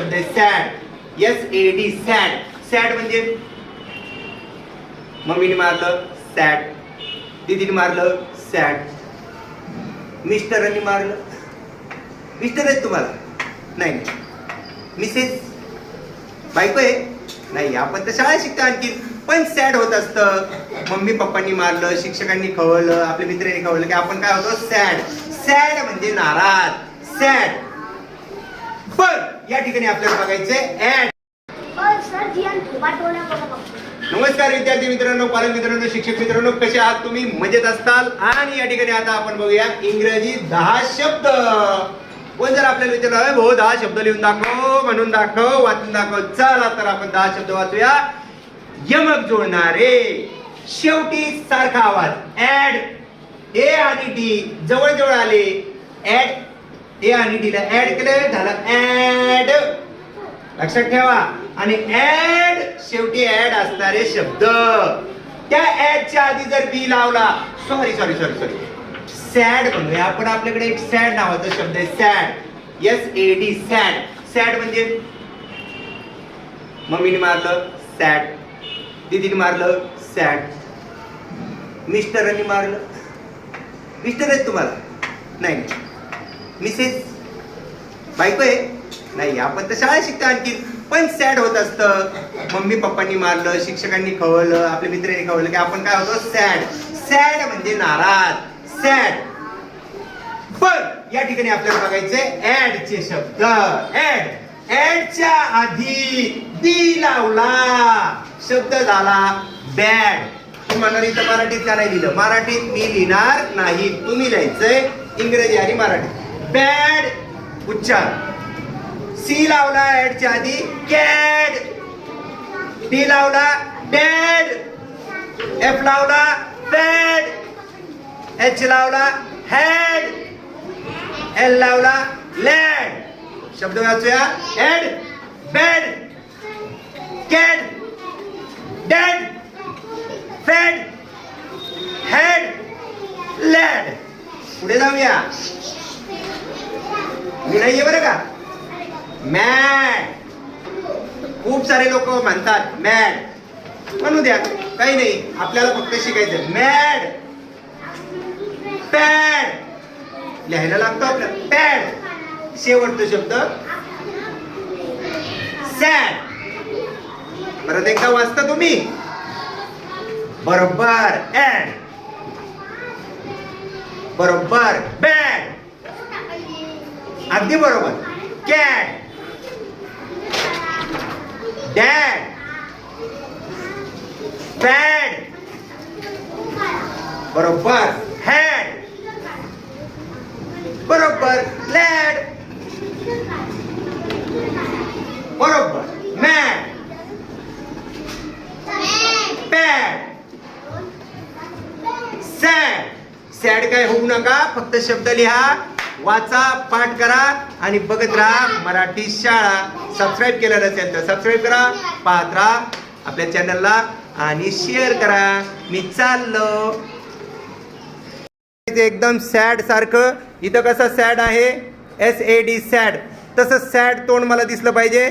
शब्द आहे sad S A D sad sad म्हणजे? मम्मीने मारलं सॅड दिदीने मारलं सॅड मिस्टरांनी मारलं. मिस्टर आहेत तुम्हाला? नाही. मिसेस बायको आहे? नाही आपण तर शाळा शिकतो आणखी पण सॅड होत असतं. मम्मी पप्पांनी मारलं शिक्षकांनी खवळलं आपल्या मित्रांनी खवळलं की आपण काय होतो? सॅड सॅड म्हणजे नाराज. सॅड पण या ठिकाणी आपल्याला बघायचंय. ऍड नमस्कार विद्यार्थी मित्रांनो पालक मित्रांनो शिक्षक मित्रांनो कसे आहात तुम्ही? मजेत असताल? आणि या ठिकाणी आता आपण बघूया इंग्रजी दहा शब्द. कोण जर आपल्याला विचारलं "अरे भाऊ दहा शब्द लिहून दाखव म्हणून दाखव वाचून दाखव चला तर आपण दहा शब्द वाचूया. यमक जुळणारे शेवटी सारखा आवाज. ऍड ए आणि डी जवळ जवळ आले. ऍड ए आणि डी ला ऍड केलं झालं ऍड लक्षात ठेवा. आणि ऍड शेवटी ऍड असणारे शब्द. त्या ऍडच्या आधी जर बी लावला sorry sorry sorry sorry sad म्हणूया. आपण आपल्याकडे एक सॅड नावाचा शब्द आहे sad S A D sad sad म्हणजे? मम्मीने मारलं सॅड दीदीने मारलं सॅड मिस्टरांनी मारलं. मिस्टर आहेत तुम्हाला? नाही. मिसेस बायको आहे. नाही आपण तर शाळा शिकतो आणखी पण सॅड होत असतं. मम्मी पप्पांनी मारलं शिक्षकांनी खवळलं आपल्या मित्रांनी खवळलं की आपण काय होतो? सॅड सॅड म्हणजे नाराज. सॅड पण या ठिकाणी आपल्याला बघायचे ऍड चे शब्द. ऍड ऍडच्या आधी दी लावला. शब्द झाला बॅड तुम्हाला इथं मराठीत का नाही लिहिलं? मराठीत मी लिहिणार नाही. तुम्ही लिहायचंय इंग्रजी आणि मराठी बॅड उच्चार. सी लावला ऍडच्या आधी कॅड. डी लावला डॅड. एफ लावला बॅड. एच लावला हॅड. एल लावला लॅड. शब्द वाचूया. Had bad cad dad fad had lad पुढे जाऊया मी नाहीये बरं का? मॅड खूप सारे लोक म्हणतात मॅड म्हणू द्या काही नाही आपल्याला फक्त शिकायचं मॅड. पॅड. लिहायला लागतो आपल्याला. पॅड. शेवटचा शब्द. सॅड. परत एकदा वाचता तुम्ही. बरोबर. ऍड बरोबर. बॅड. अगदी बरोबर. कॅट डॅड पॅड बरोबर. हॅड बरोबर. लॅड बरोबर. मॅड पॅड सॅड सॅड काय होऊ नका. फक्त शब्द लिहा. वाचा पाठ करा आणि बघत राहा मराठी शाळा. सबस्क्राईब केलं नसेल तर सबस्क्राईब करा पाहत राहा आपल्या चॅनलला आणि शेअर करा. मी चाललो. एकदम सॅड सारखं. इथं कसं सॅड आहे? एस ए डी सॅड तसं सॅड तोंड मला दिसलं पाहिजे.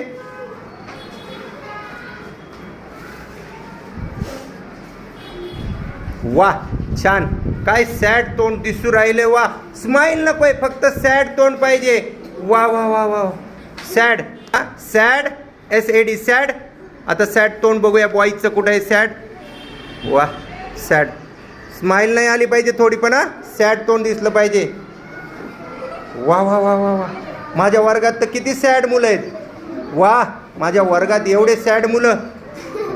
वा छान. काय सॅड तोंड दिसू राहिले वा. स्माइल नकोय फक्त सॅड तोंड पाहिजे. वा वा वा वा sad. Sad S A D sad. आता सॅड तोंड बघूया बॉईजचं कुठं आहे सॅड? वा सॅड. स्माईल नाही आली पाहिजे थोडी पण हा. सॅड तोंड दिसलं पाहिजे. वा वा वा वा वा. माझ्या वर्गात तर किती सॅड मुलं आहेत. वा माझ्या वर्गात एवढे सॅड मुलं.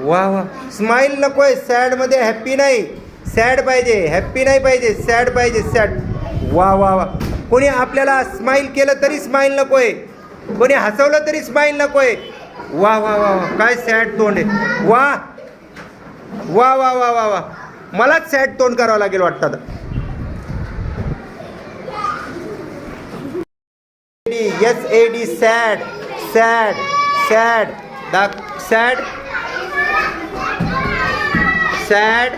वा वा. स्माइल नकोय सॅडमध्ये हॅप्पी नाही. सॅड पाहिजे हॅप्पी नाही पाहिजे सॅड पाहिजे सॅड. वा वा वा. कोणी आपल्याला स्माईल केलं तरी स्माइल आहे कोणी हसवलं तरी स्माईल नको आहे वा वा वा वा. काय सॅड तोंड आहे. वा. वा वा वा वा वा. मलाच सॅड तोंड करावं लागेल वाटतं S A D sad sad sad. दाख सॅड. सॅड.